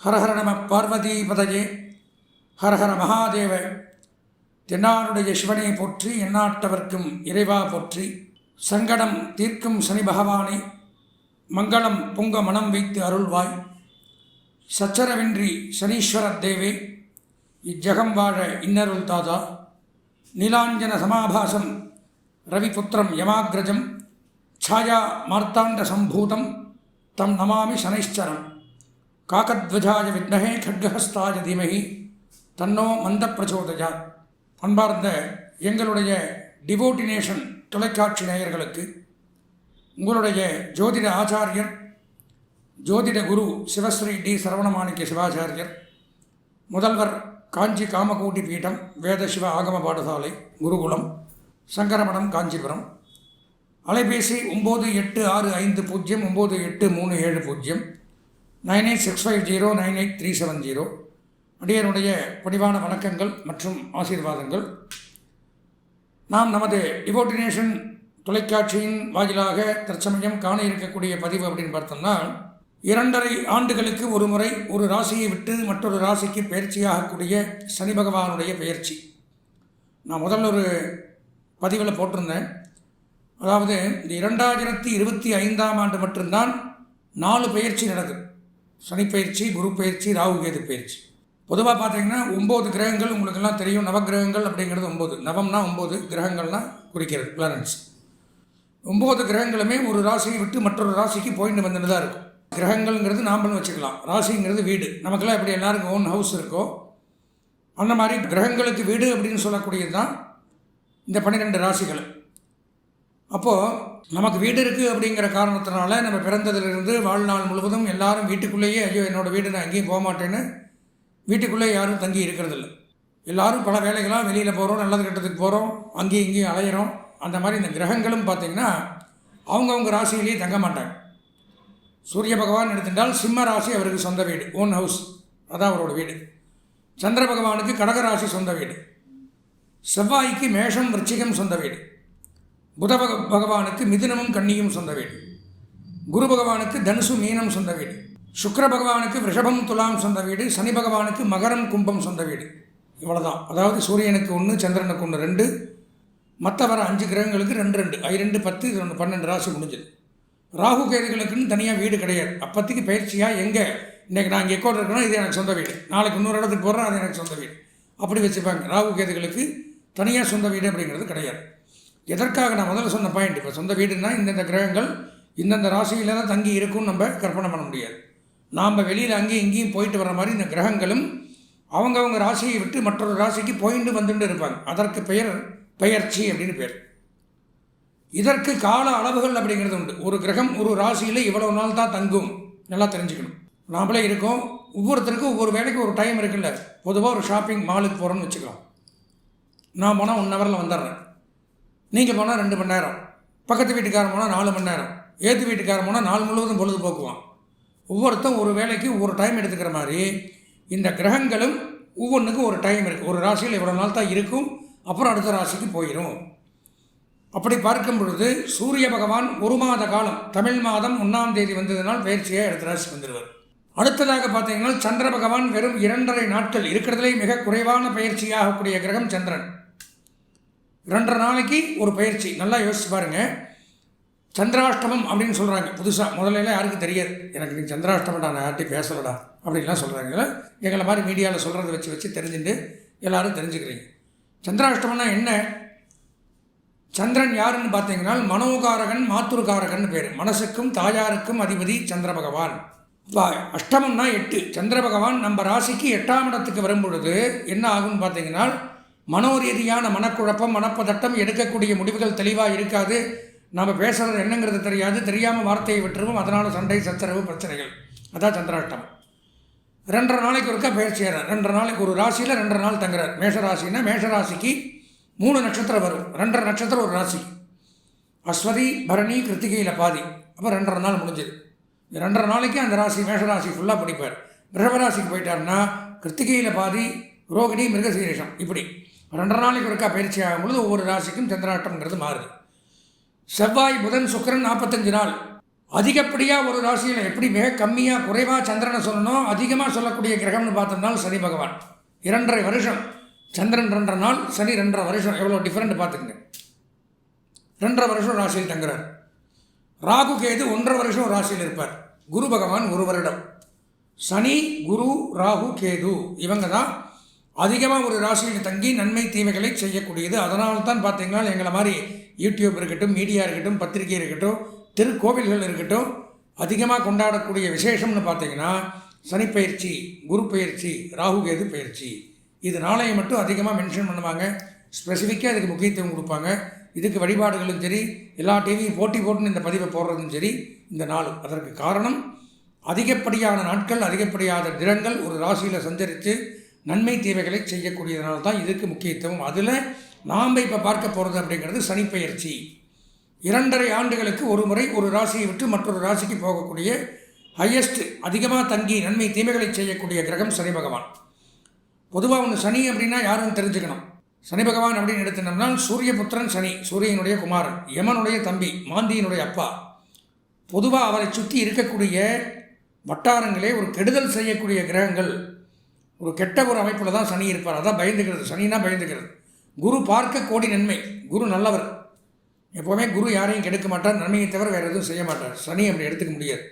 ஹரஹர நம பார்வதி பதஜே ஹரஹர மகாதேவ தென்னாருடைய சிவனை போற்றி எந்நாட்டவர்க்கும் இறைவா போற்றி சங்கடம் தீர்க்கும் சனி பகவானை மங்களம் பொங்க மனம் வைத்து அருள்வாய் சச்சரவின்றி சனீஸ்வரத் தேவே இஜ்ஜகம் வாழ இன்னருள் தாதா நீலாஞ்சன சமாபாசம் ரவிபுத்திரம் யமாகிரஜம் ಛಾಯಾ ಮಾರ್ತಾಂಡ ಸಂಭೂತಂ ತಂ ನಮಾಮಿ ಶನೈಶ್ಚರಂ காக்கத்வஜாய வித்னகே கட்கஹஸ்தாய தீமகி தன்னோ மந்த பிரச்சோதயா அன்பார்ந்த எங்களுடைய டிவோட்டினேஷன் தொலைக்காட்சி நேயர்களுக்கு உங்களுடைய ஜோதிட ஆச்சாரியர் ஜோதிட குரு சிவஸ்ரீ டி சரவணமாணிக்க சிவாச்சாரியர் முதல்வர் காஞ்சி காமகோட்டி பீடம் வேத சிவ ஆகம பாடசாலை குருகுலம் சங்கரமடம் காஞ்சிபுரம். அலைபேசி ஒம்பது எட்டு ஆறு ஐந்து பூஜ்ஜியம் ஒம்பது எட்டு மூணு ஏழு பூஜ்ஜியம். Nine eight six five zero nine eight three seven zero. அடியனுடைய பணிவான வணக்கங்கள் மற்றும் ஆசீர்வாதங்கள். நாம் நமது டிவோட்டினேஷன் தொலைக்காட்சியின் வாயிலாக தற்சமயம் காண இருக்கக்கூடிய பதிவு அப்படின்னு பார்த்தோம்னா இரண்டரை ஆண்டுகளுக்கு ஒரு முறை ஒரு ராசியை விட்டு மற்றொரு ராசிக்கு பயிற்சியாகக்கூடிய சனி பகவானுடைய பயிற்சி. நான் முதல்ல ஒரு பதிவில் போட்டிருந்தேன். அதாவது இந்த இரண்டாயிரத்தி இருபத்தி ஐந்தாம் ஆண்டு மட்டும்தான் நாலு பயிற்சி நடக்குது. சனி பயிற்சி குரு பயிற்சி ராகு கேது பயிற்சி பொதுவாக பார்த்தீங்கன்னா ஒம்பது கிரகங்கள் உங்களுக்கெல்லாம் தெரியும். நவகிரகங்கள் அப்படிங்கிறது ஒம்பது நவம்னா ஒம்பது கிரகங்கள்லாம் குறிக்கிறது பிளானட்ஸ் ஒம்பது கிரகங்களுமே ஒரு ராசியை விட்டு மற்றொரு ராசிக்கு போயிட்டு வந்துட்டு தான் இருக்கும். கிரகங்கள்ங்கிறது நாம்பளும் வச்சுக்கலாம். ராசிங்கிறது வீடு. நமக்கெல்லாம் எப்படி எல்லாருக்கும் ஓன் ஹவுஸ் இருக்கோ அந்த மாதிரி கிரகங்களுக்கு வீடு அப்படின்னு சொல்லக்கூடியது தான் இந்த பன்னிரெண்டு ராசிகள். அப்போது நமக்கு வீடு இருக்குது அப்படிங்கிற காரணத்தினால நம்ம பிறந்ததிலிருந்து வாழ்நாள் முழுவதும் எல்லாரும் வீட்டுக்குள்ளேயே ஐயோ என்னோடய வீடு நான் எங்கேயும் போக மாட்டேன்னு வீட்டுக்குள்ளே யாரும் தங்கி இருக்கிறதில்ல. எல்லாரும் பல வேலைகளாக வெளியில் போகிறோம் நல்லது கெட்டதுக்கு போகிறோம் அங்கேயும் இங்கேயும் அலையிறோம். அந்த மாதிரி இந்த கிரகங்களும் பார்த்திங்கன்னா அவங்கவுங்க ராசியிலேயே தங்க மாட்டாங்க. சூரிய பகவான் எடுத்துட்டால் சிம்ம ராசி அவருக்கு சொந்த வீடு ஓன் ஹவுஸ் அதான் அவரோட வீடு. சந்திர பகவானுக்கு கடகராசி சொந்த வீடு. செவ்வாய்க்கு மேஷம் விருச்சிகம் சொந்த வீடு. புத பக பகவானுக்கு மிதுனமும் கன்னியும் சொந்த வீடு. குரு பகவானுக்கு தனுசு மீனம் சொந்த வீடு. சுக்கர பகவானுக்கு ரிஷபம் துலாம் சொந்த வீடு. சனி பகவானுக்கு மகரம் கும்பம் சொந்த வீடு. இவ்வளோதான் அதாவது சூரியனுக்கு ஒன்று சந்திரனுக்கு ஒன்று ரெண்டு. மற்ற வர அஞ்சு கிரகங்களுக்கு ரெண்டு ரெண்டு. ஐ ரெண்டு பத்து ரெண்டு பன்னெண்டு ராசி முடிஞ்சுது. ராகு கேதுகளுக்குன்னு தனியாக வீடு கிடையாது. அப்போதைக்கு பயிற்சியாக எங்கே? இன்றைக்கி நான் இங்கே எக்கோட் இருக்கணும் இது எனக்கு சொந்த வீடு. நாளைக்கு இன்னொரு இடத்துக்கு போகிறேன் அது எனக்கு சொந்த வீடு. அப்படி வச்சுப்பாங்க. ராகு கேதுகளுக்கு தனியாக சொந்த வீடு அப்படிங்கிறது கிடையாது. எதற்காக நான் முதல்ல சொன்ன பாயிண்ட் இப்போ சொந்த வீடுனா இந்தந்த கிரகங்கள் இந்தந்த ராசியில் தான் தங்கி இருக்கும்னு நம்ம கற்பனை பண்ண முடியாது. நாம் வெளியில் அங்கேயும் இங்கேயும் போயிட்டு வர மாதிரி இந்த கிரகங்களும் அவங்கவுங்க ராசியை விட்டு மற்றொரு ராசிக்கு போயிட்டு வந்துட்டு இருப்பாங்க. அதற்கு பெயர் பெயர்ச்சி அப்படின்னு பேர். இதற்கு கால அளவுகள் அப்படிங்கிறது உண்டு. ஒரு கிரகம் ஒரு ராசியில் இவ்வளவு நாள் தான் தங்கும். நல்லா தெரிஞ்சுக்கணும். நாமளே இருக்கோம். ஒவ்வொருத்தருக்கும் ஒவ்வொரு வேலைக்கு ஒரு டைம் இருக்குல்ல. பொதுவாக ஒரு ஷாப்பிங் மாலுக்கு போகிறோன்னு வச்சுக்கலாம். நான் போனால் ஒன் ஹவரில் வந்துடுறேன். நீங்கள் போனால் ரெண்டு மணி நேரம். பக்கத்து வீட்டுக்காரன் போனால் நாலு மணி நேரம். ஏற்று வீட்டுக்காரன் போனால் நாள் முழுவதும் பொழுதுபோக்குவான். ஒவ்வொருத்தரும் ஒரு வேலைக்கு ஒரு டைம் எடுத்துக்கிற மாதிரி இந்த கிரகங்களும் ஒவ்வொன்றுக்கும் ஒரு டைம் இருக்குது ஒரு ராசியில் இவ்வளோ நாள் தான் இருக்கும். அப்புறம் அடுத்த ராசிக்கு போயிடும் அப்படி பார்க்கும் பொழுது சூரிய பகவான் ஒரு மாத காலம் தமிழ் மாதம் ஒன்றாம் தேதி வந்ததுனால் பயிற்சியாக அடுத்த ராசி வந்துடுவார் அடுத்ததாக பார்த்தீங்கன்னா சந்திர பகவான் வெறும் இரண்டரை நாட்கள் இருக்கிறதுலே மிக குறைவான பயிற்சியாகக்கூடிய கிரகம் சந்திரன். ரெண்டரை நாளைக்கு ஒரு பயிற்சி. நல்லா யோசிச்சு பாருங்கள் சந்திராஷ்டமம் அப்படின்னு சொல்கிறாங்க புதுசாக முதல்ல யாருக்கும் தெரியாது. எனக்கு நீ சந்திராஷ்டமம்டா நான் யார்ட்டையும் பேசலடா அப்படின்லாம் சொல்கிறாங்க எங்களை மாதிரி மீடியாவில் சொல்கிறத வச்சு வச்சு தெரிஞ்சுட்டு எல்லோரும் தெரிஞ்சுக்கிறீங்க. சந்திராஷ்டமம்னா என்ன? சந்திரன் யாருன்னு பார்த்தீங்கன்னா மனோகாரகன் மாத்துருகாரகன் பேர். மனசுக்கும் தாயாருக்கும் அதிபதி சந்திர பகவான் அஷ்டமம்னா எட்டு. சந்திர பகவான் நம்ம ராசிக்கு எட்டாம் இடத்துக்கு வரும் பொழுது என்ன ஆகும்னு பார்த்தீங்கன்னா மனோரீதியான மனக்குழப்பம் மனப்பதட்டம் எடுக்கக்கூடிய முடிவுகள் தெளிவாக இருக்காது. நம்ம பேசுகிறது என்னங்கிறது தெரியாது. தெரியாமல் வார்த்தையை விட்டுருவோம். அதனால் சண்டை சச்சரவு பிரச்சனைகள். அதான் சந்திராட்டம் ரெண்டரை நாளைக்கு ஒருக்கா பேசுகிறார் ரெண்டரை நாளைக்கு ஒரு ராசியில் ரெண்டரை நாள் தங்குறார். மேஷராசின்னா மேஷராசிக்கு மூணு நட்சத்திரம் வரும். ரெண்டரை நட்சத்திரம் ஒரு ராசி. அஸ்வதி பரணி கிருத்திகையில் பாதி. அப்போ ரெண்டரை நாள் முடிஞ்சது. ரெண்டரை நாளைக்கு அந்த ராசி மேஷராசி ஃபுல்லாக படிப்பார். ரிஷபராசிக்கு போயிட்டாருன்னா கிருத்திகையில் பாதி ரோகிணி மிருகசீரேஷம். இப்படி. ரெண்டரை நாளைக்கு ஒருக்கா பயிற்சி ஆகும் பொழுது ஒவ்வொரு ராசிக்கும் சந்திராட்டம்ங்கிறது மாறுது. செவ்வாய் புதன் சுக்கரன் நாற்பத்தஞ்சு நாள். அதிகப்படியாக ஒரு ராசியில் எப்படி மிக கம்மியாக குறைவாக சந்திரனை சொல்லணும் அதிகமாக சொல்லக்கூடிய கிரகம்னு பார்த்தோம்னா சனி பகவான். இரண்டரை வருஷம். சந்திரன் ரெண்டரை நாள் சனி ரெண்டரை வருஷம். எவ்வளோ டிஃப்ரெண்ட் பார்த்துக்குங்க. ரெண்டரை வருஷம் ராசியில் தங்குறார். ராகு கேது ஒன்றரை வருஷம் ராசியில் இருப்பார். குரு பகவான் ஒரு வருடம். சனி குரு ராகு கேது இவங்க தான் அதிகமாக ஒரு ராசியில் தங்கி நன்மை தீமைகளை செய்யக்கூடியது. அதனால தான் பார்த்தீங்கன்னா எங்களை மாதிரி யூடியூப் இருக்கட்டும் மீடியா இருக்கட்டும் பத்திரிகை இருக்கட்டும் திருக்கோவில்கள் இருக்கட்டும் அதிகமாக கொண்டாடக்கூடிய விசேஷம்னு பார்த்தீங்கன்னா சனிப்பயிற்சி குரு பயிற்சி ராகுகேது பயிற்சி. இது நாளையை மட்டும் அதிகமாக மென்ஷன் பண்ணுவாங்க. ஸ்பெசிஃபிக்காக அதுக்கு முக்கியத்துவம் கொடுப்பாங்க. இதுக்கு வழிபாடுகளும் சரி எல்லா டிவியும் போட்டி போட்டுன்னு இந்த பதிவை போடுறதும் சரி இந்த நாள். அதற்கு காரணம் அதிகப்படியான நாட்கள் அதிகப்படியான தினங்கள் ஒரு ராசியில் சஞ்சரித்து நன்மை தீமைகளை செய்யக்கூடியதுனால தான் இதுக்கு முக்கியத்துவம். அதில் நாம் இப்போ பார்க்க போகிறது அப்படிங்கிறது சனிப்பெயர்ச்சி. இரண்டரை ஆண்டுகளுக்கு ஒரு முறை ஒரு ராசியை விட்டு மற்றொரு ராசிக்கு போகக்கூடிய ஹையஸ்ட் அதிகமாக தங்கி நன்மை தீமைகளை செய்யக்கூடிய கிரகம் சனி பகவான். பொதுவாக ஒன்று சனி அப்படின்னா யாரும் தெரிஞ்சுக்கணும். சனி பகவான் அப்படின்னு எடுத்துனோம்னா சூரியபுத்திரன் சனி சூரியனுடைய குமாரன் யமனுடைய தம்பி மாந்தியினுடைய அப்பா. பொதுவாக அவரை சுற்றி இருக்கக்கூடிய வட்டாரங்களே ஒரு கெடுதல் செய்யக்கூடிய கிரகங்கள். ஒரு கெட்ட ஒரு அமைப்பில் தான் சனி இருப்பார். அதான் பயந்துக்கிறது சனினா பயந்துக்கிறது குரு பார்க்க கோடி நன்மை. குரு நல்லவர். எப்போவுமே குரு யாரையும் கெடுக்க மாட்டார். நன்மையை தவிர வேறு எதுவும் செய்ய மாட்டார். சனி அப்படி எடுத்துக்க முடியாது.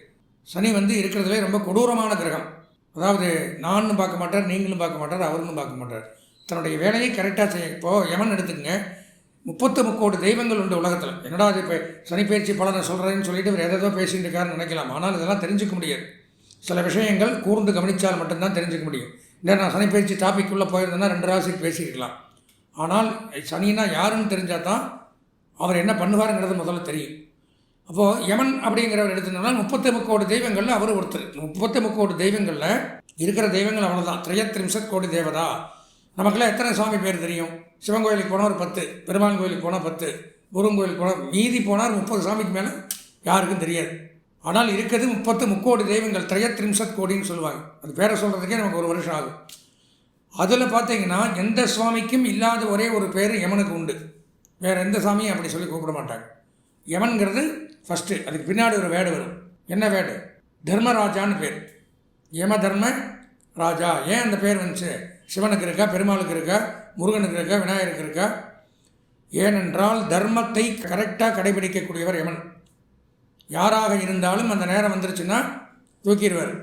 சனி வந்து இருக்கிறதுலே ரொம்ப கொடூரமான கிரகம். அதாவது நானும் பார்க்க மாட்டார் நீங்களும் பார்க்க மாட்டார் அவருன்னு பார்க்க மாட்டார். தன்னுடைய வேலையை கரெக்டாக செய்ய இப்போது யமன் எடுத்துக்கங்க. முப்பத்து முக்கோடி தெய்வங்கள் உண்டு உலகத்தில். என்னடா அது இப்போ சனிப்பயிற்சி பலனை சொல்கிறேன்னு சொல்லிட்டு இவர் எதோ பேசிகிட்டு இருக்காருன்னு நினைக்கலாம். ஆனால் இதெல்லாம் தெரிஞ்சுக்க முடியாது. சில விஷயங்கள் கூர்ந்து கவனித்தால் மட்டும்தான் தெரிஞ்சுக்க முடியும். இன்னும் நான் சனிப்பயிற்சி டாபிக் உள்ளே போயிருந்தேன்னா ரெண்டு ராசிக்கு பேசியிருக்கலாம். ஆனால் சனினா யாருன்னு தெரிஞ்சால் தான் அவர் என்ன பண்ணுவாருங்கிறது முதல்ல தெரியும். அப்போது யமன் அப்படிங்கிறவர் எடுத்துனோம்னா முப்பத்தி முக்கோடி தெய்வங்களில் அவர் ஒருத்தர். முப்பத்தி முக்கோடி தெய்வங்களில் இருக்கிற தெய்வங்கள் அவ்வளோதான் திரையத்ரிம்சத் கோடி தேவதா? நமக்கெல்லாம் எத்தனை சுவாமி பேர் தெரியும்? சிவன் கோயிலுக்கு போனால் ஒரு பத்து பெருமாள் கோயிலுக்கு போனால் பத்து முருகன் கோயிலுக்கு போனால் மீதி போனால் முப்பது சாமிக்கு மேலே யாருக்கும் தெரியாது. ஆனால் இருக்கிறது முப்பத்து முக்கோடி தெய்வங்கள் திரையத்ரிம்சத் கோடின்னு சொல்லுவாங்க. அது பேரை சொல்கிறதுக்கே நமக்கு ஒரு வருஷம் ஆகும் அதில் பார்த்தீங்கன்னா எந்த சுவாமிக்கும் இல்லாத ஒரே ஒரு பேர் யமனுக்கு உண்டு. வேறு எந்த சாமியும் அப்படி சொல்லி கூப்பிட மாட்டாங்க. யமன்கிறது ஃபஸ்ட்டு அதுக்கு பின்னாடி ஒரு வேடு வரும். என்ன வேடு? தர்மராஜான்னு பேர். யம தர்ம ராஜா. ஏன் அந்த பேர் வந்துச்சு? சிவனுக்கு இருக்கா பெருமாளுக்கு இருக்கா முருகனுக்கு இருக்கா விநாயகருக்கு இருக்கா? ஏனென்றால் தர்மத்தை கரெக்டாக கடைபிடிக்கக்கூடியவர் யமன். யாராக இருந்தாலும் அந்த நேரம் வந்துருச்சுன்னா தூக்கிடுவார்.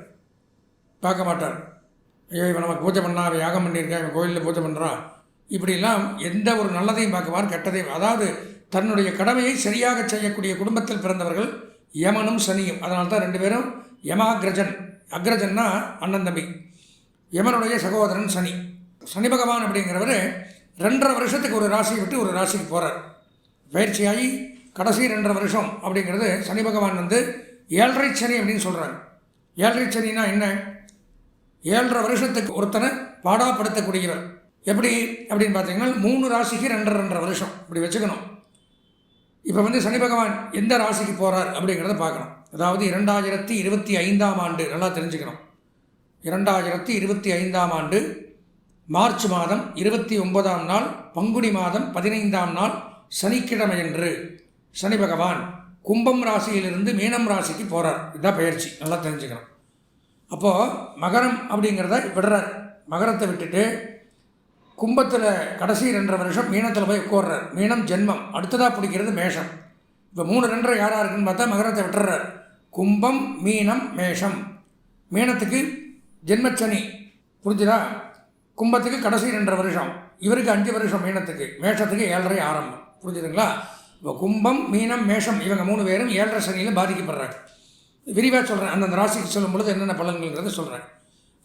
பார்க்க மாட்டார். ஐயோ இவன் நமக்கு பூஜை பண்ணா அவன் யாகம் பண்ணியிருக்கான் இவன் கோயிலில் பூஜை பண்ணுறான் இப்படிலாம் எந்த ஒரு நல்லதையும் பார்க்குவார் கெட்டதையும் அதாவது தன்னுடைய கடமையை சரியாக செய்யக்கூடிய குடும்பத்தில் பிறந்தவர்கள் யமனும் சனியும். அதனால தான் ரெண்டு பேரும் யமாகிரஜன். அக்ரஜன்னா அண்ணன் தம்பி. யமனுடைய சகோதரன் சனி. சனி பகவான் அப்படிங்கிறவர் ரெண்டரை வருஷத்துக்கு ஒரு ராசியை விட்டு ஒரு ராசிக்கு போகிறார் பயிற்சியாகி கடைசி ரெண்டரை வருஷம் அப்படிங்கிறது சனி பகவான் வந்து ஏழரை சனி அப்படின்னு சொல்கிறாங்க ஏழரை சனினா என்ன? ஏழரை வருஷத்துக்கு ஒருத்தனை பாடாப்படுத்தக்கூடியவர். எப்படி? அப்படின்னு பார்த்தீங்கன்னா மூணு ராசிக்கு ரெண்டரை ரெண்டரை வருஷம். இப்படி வச்சுக்கணும். இப்போ வந்து சனி பகவான் எந்த ராசிக்கு போகிறார் அப்படிங்கிறத பார்க்கணும். அதாவது இரண்டாயிரத்தி இருபத்தி ஐந்தாம் ஆண்டு நல்லா தெரிஞ்சுக்கணும். இரண்டாயிரத்தி இருபத்தி ஐந்தாம் ஆண்டு மார்ச் மாதம் இருபத்தி ஒன்பதாம் நாள் பங்குனி மாதம் பதினைந்தாம் நாள் சனிக்கிழமையன்று சனி பகவான் கும்பம் ராசியிலிருந்து மீனம் ராசிக்கு போகிறார் இதுதான் பயிற்சி. நல்லா தெரிஞ்சுக்கணும். அப்போது மகரம் அப்படிங்கிறத விடுறார். மகரத்தை விட்டுட்டு கும்பத்தில் கடைசி ரெண்டரை வருஷம் மீனத்தில் போய் உட்கார்றார். மீனம் ஜென்மம். அடுத்ததாக பிடிக்கிறது மேஷம். இப்போ மூணு ரெண்டரை யாராக இருக்குன்னு பார்த்தா மகரத்தை விட்டுறார். கும்பம் மீனம் மேஷம். மீனத்துக்கு ஜென்மச்சனி. புரிஞ்சுதா? கும்பத்துக்கு கடைசி ரெண்டரை வருஷம். இவருக்கு அஞ்சு வருஷம் மீனத்துக்கு. மேஷத்துக்கு ஏழரை ஆரம்பம். புரிஞ்சுதுங்களா? இப்போ கும்பம் மீனம் மேஷம் இவங்க மூணு பேரும் ஏழரை சனியில் பாதிக்கப்படுறாங்க. விரிவாக சொல்கிறேன் அந்தந்த ராசிக்கு சொல்லும் பொழுது என்னென்ன பலன்கள்ங்கிறத சொல்கிறேன்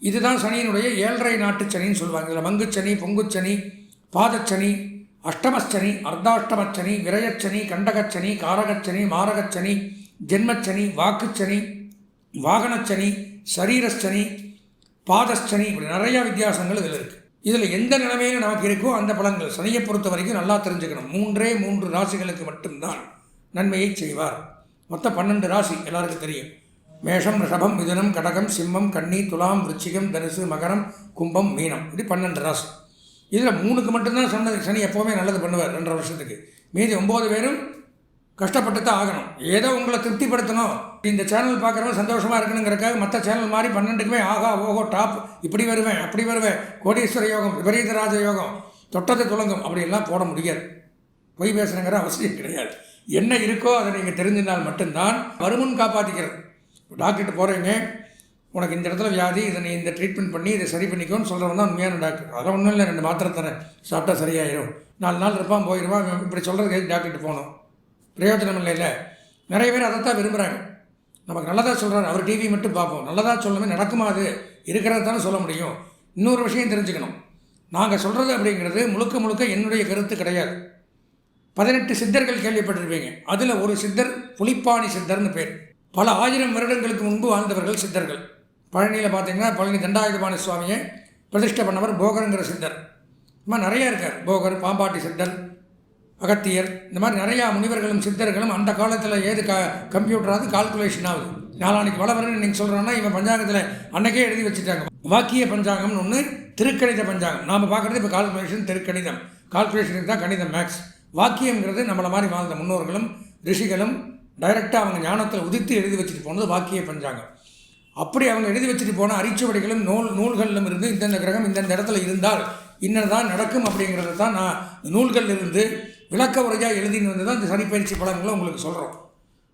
இதுதான் சனியினுடைய ஏழரை நாட்டு சனின்னு சொல்லுவாங்க. இதில் மங்குச்சனி பொங்குச்சனி பாதச்சனி அஷ்டமச்சனி அர்த்தாஷ்டமச்சனி விரயச்சனி கண்டகச்சனி காரகச்சனி மாரகச்சனி ஜென்மச்சனி வாக்குச்சனி வாகனச்சனி சரீரச்சனி பாதச்சனி இப்படி நிறையா வித்தியாசங்கள் இதில் இருக்குது இதில் எந்த நிலைமையில் நமக்கு இருக்கோ அந்த பலன்கள். சனியை பொறுத்த வரைக்கும் நல்லா தெரிஞ்சுக்கணும். மூன்றே மூன்று ராசிகளுக்கு மட்டும்தான் நன்மையை செய்வார். மொத்தம் பன்னெண்டு ராசி எல்லாருக்கும் தெரியும். மேஷம் ரிஷபம் மிதுனம் கடகம் சிம்மம் கன்னி துலாம் விருச்சிகம் தனுசு மகரம் கும்பம் மீனம். இப்படி பன்னெண்டு ராசி. இதில் மூணுக்கு மட்டும்தான் சொன்னது. சனி எப்போவுமே நல்லது பண்ணுவார் ரெண்டரை வருஷத்துக்கு. மீதி ஒம்பது பேரும் கஷ்டப்பட்டு தான் ஆகணும். ஏதோ உங்களை திருப்திப்படுத்தணும். இந்த சேனல் பார்க்குறவங்க சந்தோஷமாக இருக்கணுங்கிறக்காக மற்ற சேனல் மாதிரி பன்னெண்டுக்குமே ஆகா ஓகோ டாப் இப்படி வருவேன் அப்படி வருவேன். கோடீஸ்வர யோகம் விபரீத ராஜ யோகம் தொட்டது துளங்கும் அப்படியெல்லாம் போட முடியாது. பொய் பேசுகிறங்கிற அவசியம் கிடையாது. என்ன இருக்கோ அதை நீங்கள் தெரிஞ்சினால் மட்டும்தான் வருமுன் காப்பாற்றிக்கிறது டாக்டர்கிட்ட போகிறீங்க உனக்கு இந்த இடத்துல வியாதி இதை நீ இந்த ட்ரீட்மெண்ட் பண்ணி இதை சரி பண்ணிக்கோன்னு சொல்கிறவன் தான் உண்மையான டாக்டர் அதெல்லாம் ஒன்றும் இல்லை ரெண்டு மாத்திரை தரேன். சாப்பிட்டா சரியாயிடும் நாலு நாள் இருப்பான் போயிடுவான் இப்படி சொல்கிறதுக்கு டாக்டர்கிட்ட போகணும்? பிரயோஜனம் இல்லை நிறைய பேர் அதைத்தான் விரும்புகிறாங்க நமக்கு நல்லதாக சொல்கிறாரு அவர் டிவி மட்டும் பார்ப்போம். நல்லதாக சொல்லணுமே நடக்குமா அது? இருக்கிறது தானே சொல்ல முடியும். இன்னொரு விஷயம் தெரிஞ்சுக்கணும். நாங்கள் சொல்கிறது அப்படிங்கிறது முழுக்க முழுக்க என்னுடைய கருத்து கிடையாது. பதினெட்டு சித்தர்கள் கேள்விப்பட்டிருப்பீங்க. அதில் ஒரு சித்தர் புலிப்பாணி சித்தர்னு பேர். பல ஆயிரம் வருடங்களுக்கு முன்பு வாழ்ந்தவர்கள் சித்தர்கள். பழனியில் பார்த்தீங்கன்னா பழனி தண்டாயுதபாணி சுவாமியை பிரதிஷ்டை பண்ணவர் போகருங்கிற சித்தர். இந்த மாதிரி நிறையா இருக்கார். போகர் பாம்பாட்டி சித்தர் அகத்தியர் இந்த மாதிரி நிறையா முனிவர்களும் சித்தர்களும் அந்த காலத்தில் ஏது க கம்ப்யூட்டராது கால்குலேஷன் ஆகுது நாளானிக்கு வளவரன்னு நீங்கள் சொல்கிறோன்னா இவன் பஞ்சாங்கத்தில் அன்னைக்கே எழுதி வச்சுட்டாங்க. வாக்கிய பஞ்சாங்கம்னு ஒன்று திருக்கணித பஞ்சாங்கம். நாம் பார்க்குறது இப்போ கால்குலேஷன் திருக்கணிதம். கால்குலேஷனுக்கு தான் கணிதம் மேக்ஸ் வாக்கியங்கிறது நம்மளை மாதிரி வாழ்ந்த முன்னோர்களும் ரிஷிகளும் டைரெக்டாக அவங்க ஞானத்தில் உதித்து எழுதி வச்சுட்டு போனது வாக்கிய பஞ்சாங்கம். அப்படி அவங்க எழுதி வச்சுட்டு போன அரிச்சுவடிகளும் நூல் நூல்களிலும் இருந்து இந்தந்த கிரகம் இந்தந்த இடத்துல இருந்தால் இன்னதான் நடக்கும் அப்படிங்கிறத தான் நான் நூல்களில் இருந்து விளக்க உரையாக எழுதின்னு வந்து தான் இந்த சனிப்பயிற்சி பலன்களை உங்களுக்கு சொல்கிறோம்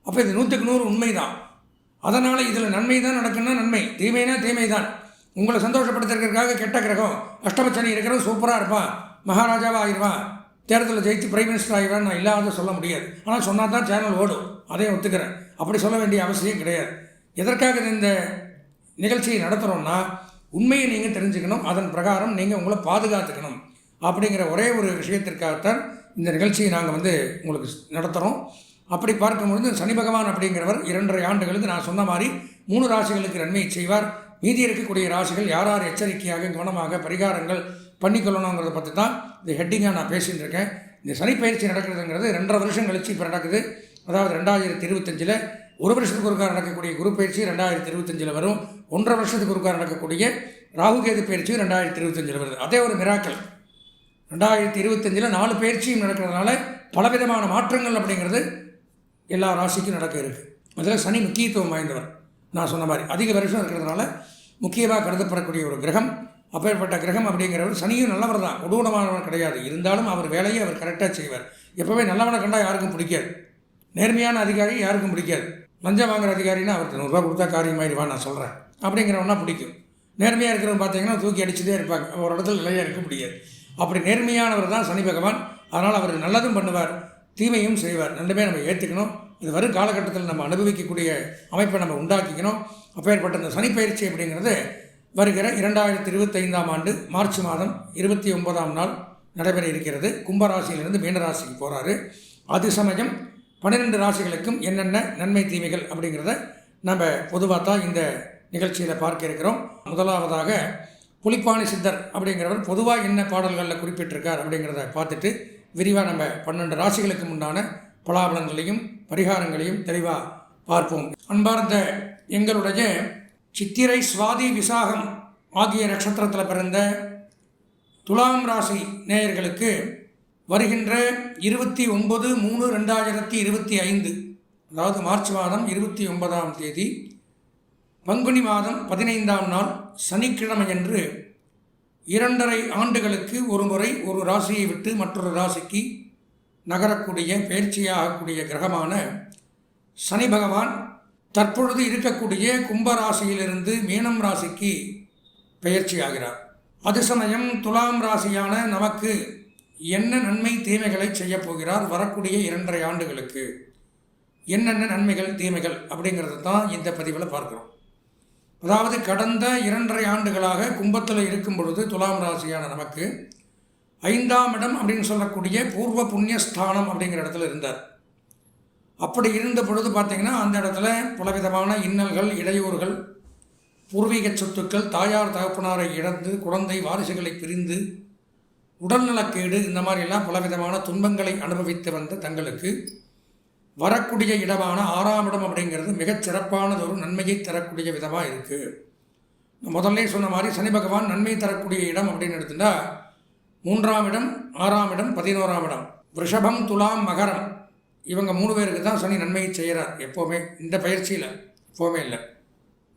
அப்போ இது நூற்றுக்கு நூறு உண்மை தான் அதனால் இதில் நன்மை தான் நடக்குன்னா நன்மை. தீமைனா தீமை தான் உங்களை சந்தோஷப்படுத்துறதுக்காக கெட்ட கிரகம் அஷ்டமச்சனி இருக்கிறவன் சூப்பராக இருப்பான். மகாராஜாவாக ஆயிடுவான். தேர்தலில் ஜெயித்து பிரைம் மினிஸ்டர் ஆகிடுவான் நான் இல்லாத சொல்ல முடியாது. ஆனால் சொன்னால் தான் சேனல் ஓடும். அதையும் ஒத்துக்கிறேன். அப்படி சொல்ல வேண்டிய அவசியம் கிடையாது. எதற்காக இந்த நிகழ்ச்சியை நடத்துகிறோம்னா உண்மையை நீங்கள் தெரிஞ்சுக்கணும். அதன் பிரகாரம் நீங்கள் உங்களை பாதுகாத்துக்கணும். அப்படிங்கிற ஒரே ஒரு விஷயத்திற்காகத்தான் இந்த நிகழ்ச்சியை நாங்கள் வந்து உங்களுக்கு நடத்துகிறோம் அப்படி பார்க்கும்பொழுது சனி பகவான் அப்படிங்கிறவர் இரண்டரை ஆண்டுகளுக்கு நான் சொன்ன மாதிரி மூணு ராசிகளுக்கு நன்மையை செய்வார். மீதி இருக்கக்கூடிய ராசிகள் யார் யார் எச்சரிக்கையாக கவனமாக பரிகாரங்கள் பண்ணிக்கொள்ளணுங்கிறத பற்றி தான் இந்த ஹெட்டிங்காக நான் பேசிகிட்டு இருக்கேன். இந்த சனிப்பயிற்சி நடக்கிறதுங்கிறது ரெண்டரை வருஷம் கழிச்சு இப்போ நடக்குது. அதாவது ரெண்டாயிரத்தி இருபத்தஞ்சில் ஒரு வருஷத்துக்கு ஒருக்கார் நடக்கக்கூடிய குரு பயிற்சி ரெண்டாயிரத்தி இருபத்தஞ்சில் வரும். ஒன்றரை வருஷத்துக்கு ஒருக்கார் நடக்கக்கூடிய ராகுகேது பயிற்சி ரெண்டாயிரத்தி இருபத்தஞ்சில் வருது. அதே ஒரு மிராக்கள் ரெண்டாயிரத்தி இருபத்தஞ்சில் நாலு பயிற்சியும் நடக்கிறதுனால பலவிதமான மாற்றங்கள் அப்படிங்கிறது எல்லா ராசிக்கும் நடக்க இருக்குது அதில் சனி முக்கியத்துவம் வாய்ந்தவர். நான் சொன்ன மாதிரி அதிக வருஷம் இருக்கிறதுனால முக்கியமாக கருதப்படக்கூடிய ஒரு கிரகம். அப்பேற்பட்ட கிரகம் அப்படிங்கிறவர் சனியும் நல்லவர் தான். உடூனமானவர் கிடையாது. இருந்தாலும் அவர் வேலையை அவர் கரெக்டாக செய்வார். எப்போவே நல்லவனை கண்டால் யாருக்கும் பிடிக்காது. நேர்மையான அதிகாரி யாருக்கும் பிடிக்காது. லஞ்சம் வாங்குற அதிகாரின்னா அவருக்கு நூறுரூவா கொடுத்தா காரியமாயிருவா நான் சொல்கிறேன் அப்படிங்கிறவனா பிடிக்கும். நேர்மையாக இருக்கிறவங்க பார்த்தீங்கன்னா தூக்கி அடிச்சுட்டே இருப்பாங்க. ஒரு இடத்துல நிலையாக இருக்க முடியாது. அப்படி நேர்மையானவர் தான் சனி பகவான். அதனால் அவர் நல்லதும் பண்ணுவார் தீமையும் செய்வார். ரெண்டுமே நம்ம ஏற்றுக்கணும் இது வரும் காலகட்டத்தில் நம்ம அனுபவிக்கக்கூடிய அமைப்பை நம்ம உண்டாக்கிக்கணும். அப்பேற்பட்ட இந்த சனிப்பயிற்சி அப்படிங்கிறது வருகிற இரண்டாயிரத்தி இருபத்தைந்தாம் ஆண்டு மார்ச் மாதம் இருபத்தி ஒன்பதாம் நாள் நடைபெற இருக்கிறது. கும்பராசியிலிருந்து மீனராசிக்கு போகிறாரு அது சமயம் பன்னிரெண்டு ராசிகளுக்கும் என்னென்ன நன்மை தீமைகள் அப்படிங்கிறத நம்ம பொதுவாக தான் இந்த நிகழ்ச்சியில் பார்க்க இருக்கிறோம். முதலாவதாக புலிப்பாணி சித்தர் அப்படிங்கிறவர் பொதுவாக என்ன பாடல்களில் குறிப்பிட்டிருக்கார் அப்படிங்கிறத பார்த்துட்டு விரிவாக நம்ம பன்னெண்டு ராசிகளுக்கு முன்னான பலாபலங்களையும் பரிகாரங்களையும் தெளிவாக பார்ப்போம். அன்பார்ந்த எங்களுடைய சித்திரை சுவாதி விசாகம் ஆகிய நட்சத்திரத்தில் பிறந்த துலாம் ராசி நேயர்களுக்கு வருகின்ற இருபத்தி ஒன்பது மூணு ரெண்டாயிரத்தி இருபத்தி ஐந்து அதாவது மார்ச் மாதம் இருபத்தி ஒன்பதாம் தேதி பங்குனி மாதம் பதினைந்தாம் நாள் சனிக்கிழமையன்று இரண்டரை ஆண்டுகளுக்கு ஒரு முறை ஒரு ராசியை விட்டு மற்றொரு ராசிக்கு நகரக்கூடிய பயிற்சியாகக்கூடிய கிரகமான சனி பகவான் தற்பொழுது இருக்கக்கூடிய கும்பராசியிலிருந்து மீனம் ராசிக்கு பெயர்ச்சியாகிறார் அது சமயம் துலாம் ராசியான நமக்கு என்ன நன்மை தீமைகளை செய்யப்போகிறார் வரக்கூடிய இரண்டரை ஆண்டுகளுக்கு என்னென்ன நன்மைகள் தீமைகள் அப்படிங்கிறது தான் இந்த பதிவில் பார்க்குறோம். அதாவது கடந்த இரண்டரை ஆண்டுகளாக கும்பத்தில் இருக்கும் பொழுது துலாம் ராசியான நமக்கு ஐந்தாம் இடம் அப்படின்னு சொல்லக்கூடிய பூர்வ புண்ணியஸ்தானம் அப்படிங்கிற இடத்துல இருந்தார். அப்படி இருந்த பொழுது பார்த்திங்கன்னா அந்த இடத்துல பலவிதமான இன்னல்கள் இடையூறுகள் பூர்வீக சொத்துக்கள் தாயார் தகப்பனாரை இழந்து குழந்தை வாரிசுகளை பிரிந்து உடல்நலக்கேடு இந்த மாதிரியெல்லாம் பலவிதமான துன்பங்களை அனுபவித்து வந்த தங்களுக்கு வரக்கூடிய இடமான ஆறாம் இடம் அப்படிங்கிறது மிகச் சிறப்பானதொரு நன்மையை தரக்கூடிய விதமாக இருக்குது முதல்ல சொன்ன மாதிரி சனி பகவான் நன்மை தரக்கூடிய இடம் அப்படின்னு எடுத்துட்டா மூன்றாம் இடம் ஆறாம் இடம் பதினோராம் இடம். ரிஷபம் துலாம் மகரம். இவங்க மூணு பேருக்கு தான் சனி நன்மையை செய்கிறார். எப்போவுமே இந்த பயிற்சியில் எப்போவுமே இல்லை.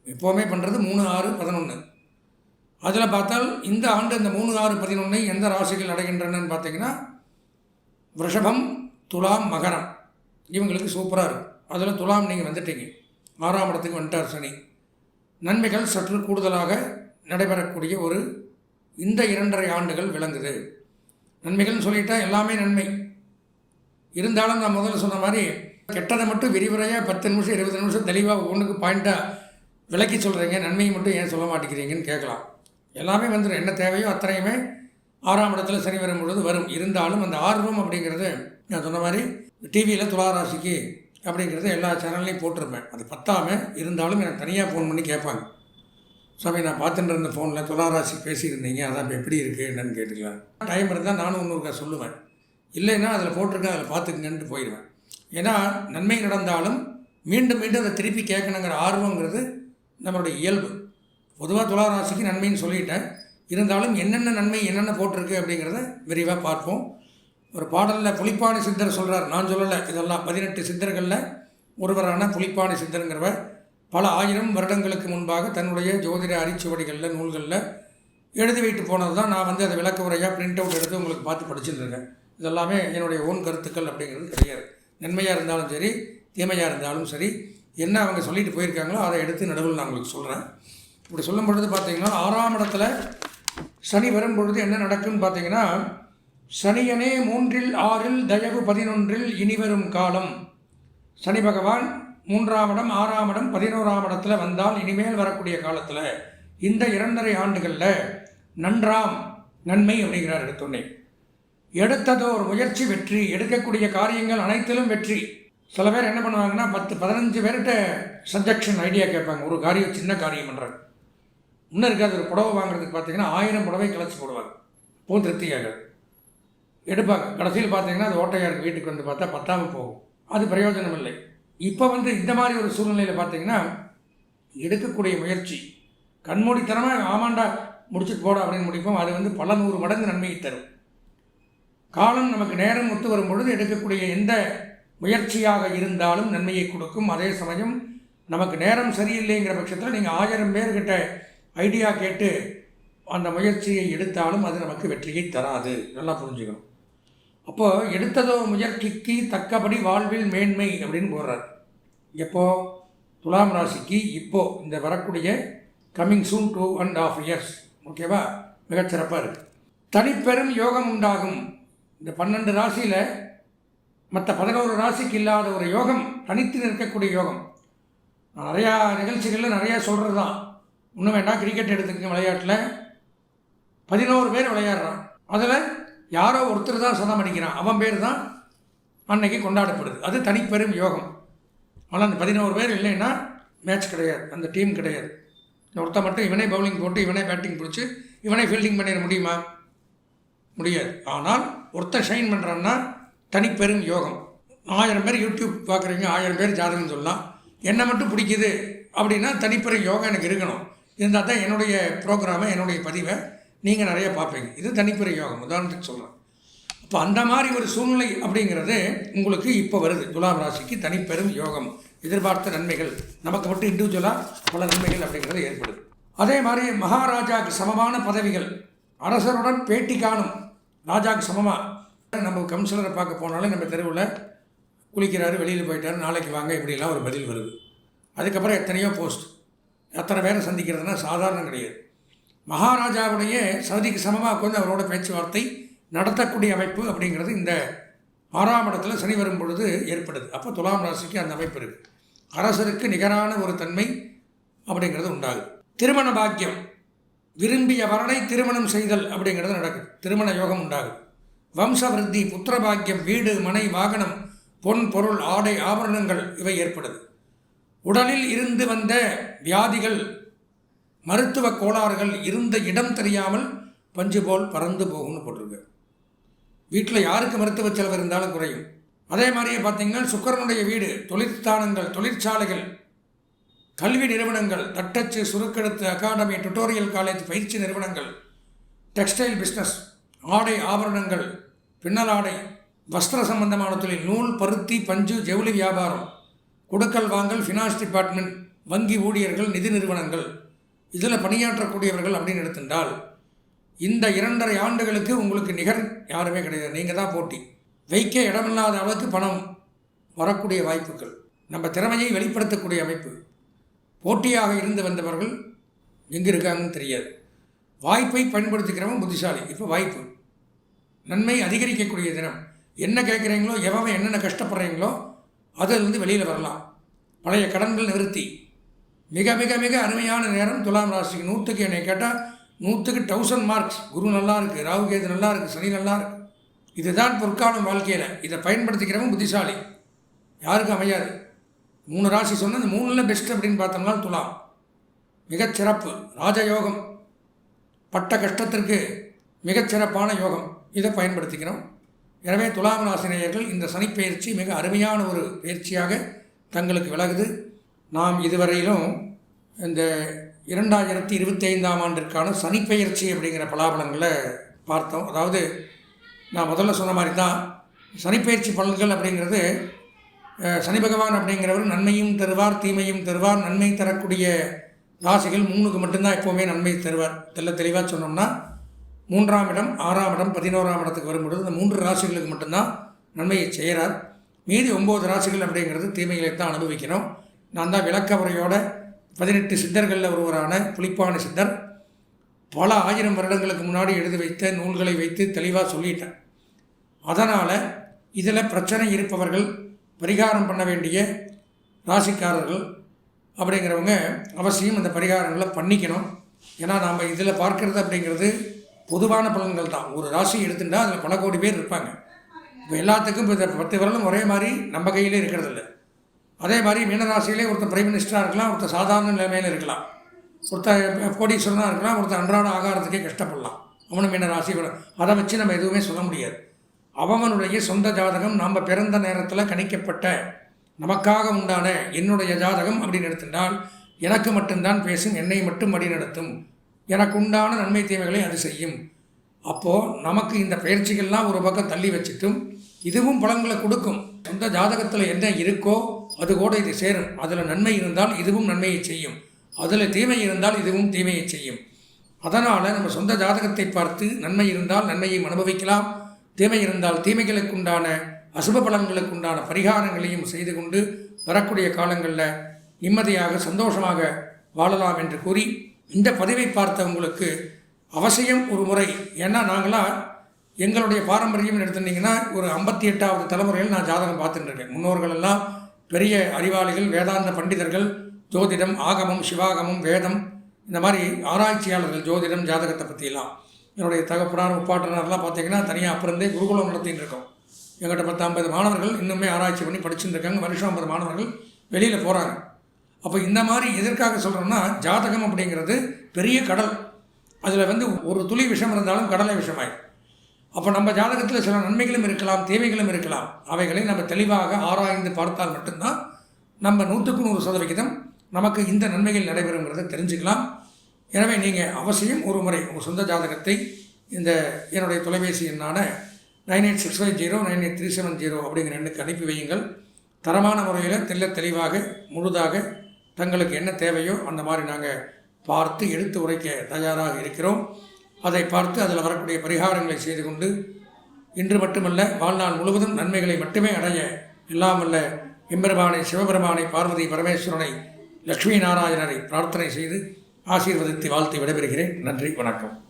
எப்போவுமே பண்ணுறது மூணு ஆறு பதினொன்று அதில் பார்த்தால் இந்த ஆண்டு இந்த மூணு ஆறு பதினொன்றை எந்த ராசிகள் அடைகின்றனன்னு பார்த்தீங்கன்னா ரிஷபம் துலாம் மகரம். இவங்களுக்கு சூப்பராக இருக்கும் அதில் துலாம் நீங்கள் வந்துட்டீங்க. ஆறாம் இடத்துக்கு வந்துட்டார் சனி. நன்மைகள் சற்று கூடுதலாக நடைபெறக்கூடிய ஒரு இந்த இரண்டரை ஆண்டுகள் விளங்குது. நன்மைகள்னு சொல்லிட்டா எல்லாமே நன்மை. இருந்தாலும் நான் முதல்ல சொன்ன மாதிரி கெட்டதை மட்டும் விரிவுரையாக பத்து நிமிஷம் இருபது நிமிஷம் தெளிவாக ஒன்றுக்கு பாயிண்ட்டாக விளக்கி சொல்கிறீங்க நன்மையை மட்டும் ஏன் சொல்ல மாட்டேங்கிறீங்கன்னு கேட்கலாம். எல்லாமே வந்துடும் என்ன தேவையோ அத்தனையுமே ஆறாம் இடத்துல சனி வரும் பொழுது வரும். இருந்தாலும் அந்த ஆர்வம் அப்படிங்கிறது நான் சொன்ன மாதிரி டிவியில் துளாராசிக்கு அப்படிங்கிறது எல்லா சேனல்லையும் போட்டிருப்பேன். அது பத்தாமல் இருந்தாலும் எனக்கு தனியாக ஃபோன் பண்ணி கேட்பாங்க. சாமி நான் பார்த்துட்டு இருந்த ஃபோனில் துளாராசி பேசியிருந்தீங்க. அதான் இப்போ எப்படி இருக்குது என்னன்னு கேட்டுக்கலாம். டைம் இருந்தால் நானும் இன்னொருக்கா சொல்லுவேன். இல்லைன்னா அதில் போட்டிருக்கேன் அதில் பார்த்துக்குங்கன்ட்டு போயிடுவேன். ஏன்னா நன்மை நடந்தாலும் மீண்டும் மீண்டும் அதை திருப்பி கேட்கணுங்கிற ஆர்வங்கிறது நம்மளுடைய இயல்பு. பொதுவாக துளாராசிக்கு நன்மைன்னு சொல்லிட்டேன். இருந்தாலும் என்னென்ன நன்மை என்னென்ன போட்டிருக்கு அப்படிங்கிறத விரிவாக பார்ப்போம். ஒரு பாடலில் புலிப்பாணி சித்தர் சொல்கிறார் நான் சொல்லலை இதெல்லாம் பதினெட்டு சித்தர்களில் ஒருவரான புலிப்பாணி சித்தருங்கிறவர். பல ஆயிரம் வருடங்களுக்கு முன்பாக தன்னுடைய ஜோதிட அரிச்சுவடிகளில் நூல்களில் எழுதி வைத்து போனது தான் நான் வந்து அதை விளக்க உரையாக பிரிண்ட் அவுட் எடுத்து உங்களுக்கு பார்த்து படிச்சுட்டு இதெல்லாமே என்னுடைய ஓன் கருத்துக்கள் அப்படிங்கிறது கிடையாது. நன்மையாக இருந்தாலும் சரி தீமையாக இருந்தாலும் சரி என்ன அவங்க சொல்லிட்டு போயிருக்காங்களோ அதை எடுத்து நடுவில் நான் உங்களுக்கு சொல்கிறேன் இப்படி சொல்லும் பொழுது பார்த்தீங்கன்னா ஆறாம் இடத்துல சனி வரும் பொழுது என்ன நடக்கும்னு பார்த்தீங்கன்னா சனியனே மூன்றில் ஆறில் தயவு பதினொன்றில் இனிவரும் காலம். சனி பகவான் மூன்றாம் இடம் ஆறாம் இடம் பதினோராம் இடத்துல வந்தால் இனிமேல் வரக்கூடிய காலத்தில் இந்த இரண்டரை ஆண்டுகளில் நன்றாம் நன்மை அப்படிங்கிறார் எடுத்தோன்னே. எடுத்ததோர் முயற்சி வெற்றி. எடுக்கக்கூடிய காரியங்கள் அனைத்திலும் வெற்றி. சில பேர் என்ன பண்ணுவாங்கன்னா பத்து பதினஞ்சு பேர்கிட்ட சஜெக்ஷன் ஐடியா கேட்பாங்க. ஒரு காரியம் சின்ன காரியம் பண்ணுறாங்க இன்னும் இருக்காது ஒரு புடவை வாங்குறதுக்கு பார்த்தீங்கன்னா ஆயிரம் புடவை கிளச்சி போடுவாங்க. போ திருப்தியாக எடுப்பாங்க. கடைசியில் பார்த்தீங்கன்னா அது ஓட்டையாருக்கு வீட்டுக்கு வந்து பார்த்தா பத்தாமல் போகும். அது பிரயோஜனம் இல்லை. இப்போ வந்து இந்த மாதிரி ஒரு சூழ்நிலையில் பார்த்தீங்கன்னா எடுக்கக்கூடிய முயற்சி கண்மூடித்தனமாக ஆமாண்டா முடிச்சுட்டு போட அப்படின்னு முடிப்போம். அது வந்து பல நூறு மடங்கு நன்மையை தரும். காலம் நமக்கு நேரம் ஒத்து வரும் பொழுது எடுக்கக்கூடிய எந்த முயற்சியாக இருந்தாலும் நன்மையை கொடுக்கும். அதே சமயம் நமக்கு நேரம் சரியில்லைங்கிற பட்சத்தில் நீங்கள் ஆயிரம் பேர்கிட்ட ஐடியா கேட்டு அந்த முயற்சியை எடுத்தாலும் அது நமக்கு வெற்றியை தராது. நல்லா புரிஞ்சுக்கணும். அப்போ எடுத்ததோ முயற்சிக்கு தக்கபடி வாழ்வில் மேன்மை அப்படின்னு போடுறார். எப்போ? துலாம் ராசிக்கு இப்போ. இந்த வரக்கூடிய coming soon two and half years ஓகேவா மிகச்சிறப்பாக இருக்குது தனிப்பெரும் யோகம் உண்டாகும். இந்த பன்னெண்டு ராசியில் மற்ற பதினோரு ராசிக்கு இல்லாத ஒரு யோகம் தனித்து நிற்கக்கூடிய யோகம். நிறையா நிகழ்ச்சிகளில் நிறையா சொல்கிறது தான் இன்னும் வேண்டாம் கிரிக்கெட் எடுத்துக்கங்க விளையாட்டில். பதினோரு பேர் விளையாடுறான். அதில் யாரோ ஒருத்தர் தான் சதம் அடிக்கிறான். அவன் பேர் தான் அன்னைக்கு கொண்டாடப்படுது. அது தனிப்பெரும் யோகம். ஆனால் அந்த பதினோரு பேர் இல்லைன்னா மேட்ச் கிடையாது. அந்த டீம் கிடையாது. ஒருத்தன் மட்டும் இவனே பவுலிங் போட்டு இவனே பேட்டிங் பிடிச்சி இவனே ஃபீல்டிங் பண்ணிட முடியுமா? முடியாது. ஆனால் ஒருத்தன் ஷைன் பண்ணுறான்னா தனிப்பெரும் யோகம். ஆயிரம் பேர் யூடியூப் பார்க்குறீங்க ஆயிரம் பேர் ஜாதகம் சொல்லலாம். என்னை மட்டும் பிடிக்குது அப்படின்னா தனிப்பெரும் யோகம் எனக்கு இருக்கணும். இருந்தால் தான் என்னுடைய ப்ரோக்ராமை என்னுடைய பதிவை நீங்கள் நிறைய பார்ப்பீங்க. இது தனிப்பெரும் யோகம். உதாரணத்துக்கு சொல்கிறேன் இப்போ அந்த மாதிரி ஒரு சூழ்நிலை அப்படிங்கிறது உங்களுக்கு இப்போ வருது. துலாம் ராசிக்கு தனிப்பெரும் யோகம். எதிர்பார்த்த நன்மைகள். நமக்கு மட்டும் இண்டிவிஜுவலாக பல நன்மைகள் அப்படிங்கிறது ஏற்படுது. அதே மாதிரி மகாராஜாவுக்கு சமமான பதவிகள். அரசருடன் பேட்டி காணும். ராஜாவுக்கு சமமாக நம்ம கவுன்சிலரை பார்க்க போனாலும் நம்ம தெருவில் குளிக்கிறாரு வெளியில் போயிட்டாரு நாளைக்கு வாங்க இப்படிலாம் ஒரு பதில் வருது. அதுக்கப்புறம் எத்தனையோ போஸ்ட் எத்தனை பேரை சந்திக்கிறதுனா சாதாரணம் கிடையாது. மகாராஜாவுடைய சதிக்கு சமமாக உட்காந்து அவரோட பேச்சுவார்த்தை நடத்தக்கூடிய அமைப்பு அப்படிங்கிறது இந்த பாராமடத்தில் சனி வரும் பொழுது ஏற்படுது. அப்போ துலாம் ராசிக்கு அந்த அமைப்பு இருக்குது அரசருக்கு நிகரான ஒரு தன்மை அப்படிங்கிறது உண்டாகுது. திருமண பாக்கியம் விரும்பிய வரனை திருமணம் செய்தல் அப்படிங்கிறது நடக்குது. திருமண யோகம் உண்டாகுது. வம்சவிருத்தி புத்திர பாக்கியம் வீடு மனை வாகனம் பொன் பொருள் ஆடை ஆபரணங்கள் இவை ஏற்படுது. உடலில் இருந்து வந்த வியாதிகள் மருத்துவ கோளாறுகள் இருந்த இடம் தெரியாமல் பஞ்சு போல் பறந்து போகும்னு போட்டிருக்கு. வீட்டில் யாருக்கு மருத்துவ செலவு இருந்தாலும் குறையும். அதே மாதிரியே பார்த்தீங்கன்னா சுக்கரனுடைய வீடு தொழிற்ஸ்தானங்கள் தொழிற்சாலைகள் கல்வி நிறுவனங்கள் தட்டச்சு சுருக்கெழுத்து அகாடமி டுட்டோரியல் காலேஜ் பயிற்சி நிறுவனங்கள் டெக்ஸ்டைல் பிஸ்னஸ் ஆடை ஆபரணங்கள் பின்னலாடை வஸ்திர சம்பந்தமான தொழில் நூல் பருத்தி பஞ்சு ஜவுளி வியாபாரம் கொடுக்கல் வாங்கல் ஃபினான்ஸ் டிபார்ட்மெண்ட் வங்கி ஊழியர்கள் நிதி நிறுவனங்கள். இதில் பணியாற்றக்கூடியவர்கள் அப்படின்னு எடுத்துட்டால் இந்த இரண்டரை ஆண்டுகளுக்கு உங்களுக்கு நிகர் யாருமே கிடையாது. நீங்கள் தான் போட்டி. வைக்க இடமில்லாத அளவுக்கு பணம் வரக்கூடிய வாய்ப்புகள். நம்ம திறமையை வெளிப்படுத்தக்கூடிய அமைப்பு. போட்டியாக இருந்து வந்தவர்கள் எங்கே இருக்காங்கன்னு தெரியாது. வாய்ப்பை பயன்படுத்திக்கிறவன் புத்திசாலி. இப்போ வாய்ப்பு. நன்மை அதிகரிக்கக்கூடிய தினம். என்ன கேட்குறீங்களோ எவன் என்னென்ன கஷ்டப்படுறீங்களோ அதிலிருந்து வெளியில் வரலாம். பழைய கடன்கள் நிறுத்தி மிக மிக மிக அருமையான நேரம் துலாம் ராசிக்கு நூற்றுக்கு என்னை கேட்டால் நூற்றுக்கு தௌசண்ட் மார்க்ஸ் குரு நல்லா இருக்குது ராகு கேது நல்லா இருக்குது சனி நல்லா இருக்குது இதுதான் பொற்காலம் வாழ்க்கையில். இதை பயன்படுத்திக்கிறவங்க புத்திசாலி. யாருக்கும் அமையாது? மூணு ராசி சொன்ன இந்த மூணில் பெஸ்ட் அப்படின்னு பார்த்தோம்னா துலாம். மிகச்சிறப்பு ராஜயோகம் பட்ட கஷ்டத்திற்கு மிகச்சிறப்பான யோகம். இதை பயன்படுத்திக்கிறோம். எனவே துலாம் ராசினியர்கள் இந்த சனிப்பெயர்ச்சி மிக அருமையான ஒரு பயிற்சியாக தங்களுக்கு விலகுது நாம் இதுவரையிலும் இந்த இரண்டாயிரத்தி இருபத்தி ஐந்தாம் ஆண்டிற்கான சனிப்பெயர்ச்சி அப்படிங்கிற பலாபலங்களை பார்த்தோம். அதாவது நான் முதல்ல சொன்ன மாதிரி தான் சனிப்பெயர்ச்சி பலன்கள் அப்படிங்கிறது சனி பகவான் அப்படிங்கிறவர் நன்மையும் தருவார் தீமையும் தருவார் நன்மை தரக்கூடிய ராசிகள் மூணுக்கு மட்டும்தான் எப்போவுமே நன்மை தருவார். தெல்ல தெளிவாக சொன்னோம்னா மூன்றாம் இடம் ஆறாம் இடம் பதினோராம் இடத்துக்கு வரும்பொழுது இந்த மூன்று ராசிகளுக்கு மட்டும்தான் நன்மையை செய்கிறார். மீதி ஒம்பது ராசிகள் அப்படிங்கிறது தீமைகளை தான் அனுபவிக்கணும். நான் தான் விளக்க உரையோட பதினெட்டு சித்தர்களில் ஒருவரான புலிப்பான சித்தர். பல ஆயிரம் வருடங்களுக்கு முன்னாடி எழுதி வைத்த நூல்களை வைத்து தெளிவாக சொல்லிட்டேன் அதனால் இதில் பிரச்சனை இருப்பவர்கள் பரிகாரம் பண்ண வேண்டிய ராசிக்காரர்கள் அப்படிங்கிறவங்க அவசியம் அந்த பரிகாரங்களை பண்ணிக்கணும். ஏன்னா நாம் இதில் பார்க்கறது அப்படிங்கிறது பொதுவான பலன்கள் தான். ஒரு ராசி எடுத்துட்டால் அதில் பல கோடி பேர் இருப்பாங்க. இப்போ எல்லாத்துக்கும் இப்போ பத்து விரலும் ஒரே மாதிரி நம்ம கையிலே இருக்கிறதில்ல. அதே மாதிரி மீனராசியிலே ஒருத்தர் பிரைம் மினிஸ்டராக இருக்கலாம் ஒருத்தர் சாதாரண நிலைமையில் இருக்கலாம். ஒருத்தர் கோடீஸ்வரனாக இருக்கலாம் ஒருத்தர் அன்றாட ஆகாரத்துக்கே கஷ்டப்படலாம். அவனும் மீனராசி அதை வச்சு நம்ம எதுவுமே சொல்ல முடியாது. அவனுடைய சொந்த ஜாதகம் நாம் பிறந்த நேரத்தில் கணிக்கப்பட்ட நமக்காக உண்டான என்னுடைய ஜாதகம் அப்படின்னு எடுத்துட்டால் எனக்கு மட்டும்தான் பேசும் என்னை மட்டும் வழி நடத்தும் எனக்கு உண்டான நன்மை தீமைகளை அது செய்யும். அப்போது நமக்கு இந்த பயிற்சிகள்லாம் ஒரு பக்கம் தள்ளி வச்சுட்டும் இதுவும் பலன்களை கொடுக்கும். சொந்த ஜாதகத்தில் என்ன இருக்கோ அது கூட இது சேரும். அதில் நன்மை இருந்தால் இதுவும் நன்மையை செய்யும். அதில் தீமை இருந்தால் இதுவும் தீமையை செய்யும். அதனால் நம்ம சொந்த ஜாதகத்தை பார்த்து நன்மை இருந்தால் நன்மையை அனுபவிக்கலாம். தீமை இருந்தால் தீமைகளுக்கு உண்டான அசுப பலன்களுக்கு உண்டான பரிகாரங்களையும் செய்து கொண்டு வரக்கூடிய காலங்களில் நிம்மதியாக சந்தோஷமாக வாழலாம் என்று கூறி இந்த பதிவை பார்த்தவங்களுக்கு அவசியம் ஒரு முறை. ஏன்னா நாங்களாம் எங்களுடைய பாரம்பரியம் எடுத்துட்டிங்கன்னா ஒரு ஐம்பத்தி எட்டாவது தலைமுறையில் நான் ஜாதகம் பார்த்துட்டுருக்கேன். முன்னோர்கள் எல்லாம் பெரிய அறிவாளிகள் வேதாந்த பண்டிதர்கள் ஜோதிடம் ஆகமம் சிவாகமம் வேதம் இந்த மாதிரி ஆராய்ச்சியாளர்கள் ஜோதிடம் ஜாதகத்தை பற்றியெல்லாம் என்னுடைய தகப்பனார் முப்பாட்டனார்லாம் பார்த்தீங்கன்னா தனியாக அப்புறந்தே குருகுலம் நடத்தின்னு இருக்கோம் எங்கிட்ட பத்து ஐம்பது மாணவர்கள் இன்னுமே ஆராய்ச்சி பண்ணி படிச்சுட்டு இருக்காங்க வருஷம் ஐம்பது மாணவர்கள் வெளியில் போகிறாங்க அப்போ இந்த மாதிரி எதற்காக சொல்கிறோம்னா ஜாதகம் அப்படிங்கிறது பெரிய கடல். அதில் வந்து ஒரு துளி விஷம் இருந்தாலும் கடலை விஷமாயி அப்போ நம்ம ஜாதகத்தில் சில நன்மைகளும் இருக்கலாம் தேவைகளும் இருக்கலாம். அவைகளை நம்ம தெளிவாக ஆராய்ந்து பார்த்தால் மட்டும்தான் நம்ம நூற்றுக்கு நூறு சதவிகிதம் நமக்கு இந்த நன்மைகள் நடைபெறுங்கிறத தெரிஞ்சுக்கலாம். எனவே நீங்கள் அவசியம் ஒரு முறை உங்கள் சொந்த ஜாதகத்தை இந்த என்னுடைய தொலைபேசி எண்ணான nine eight six five zero nine eight three seven zero அப்படிங்கிற எண்ணுக்கு அனுப்பி வையுங்கள். தரமான முறையில் தெல்ல தெளிவாக முழுதாக தங்களுக்கு என்ன தேவையோ அந்த மாதிரி நாங்கள் பார்த்து எடுத்து உரைக்க தயாராக இருக்கிறோம். அதை பார்த்து அதில் வரக்கூடிய பரிகாரங்களை செய்து கொண்டு இன்று மட்டுமல்ல வாழ்நாள் முழுவதும் நன்மைகளை மட்டுமே அடைய எல்லாமல்ல எம்பெருமானை சிவபெருமானை பார்வதி பரமேஸ்வரனை லக்ஷ்மி நாராயணரை பிரார்த்தனை செய்து ஆசீர்வதித்து வாழ்த்து விடைபெறுகிறேன். நன்றி வணக்கம்.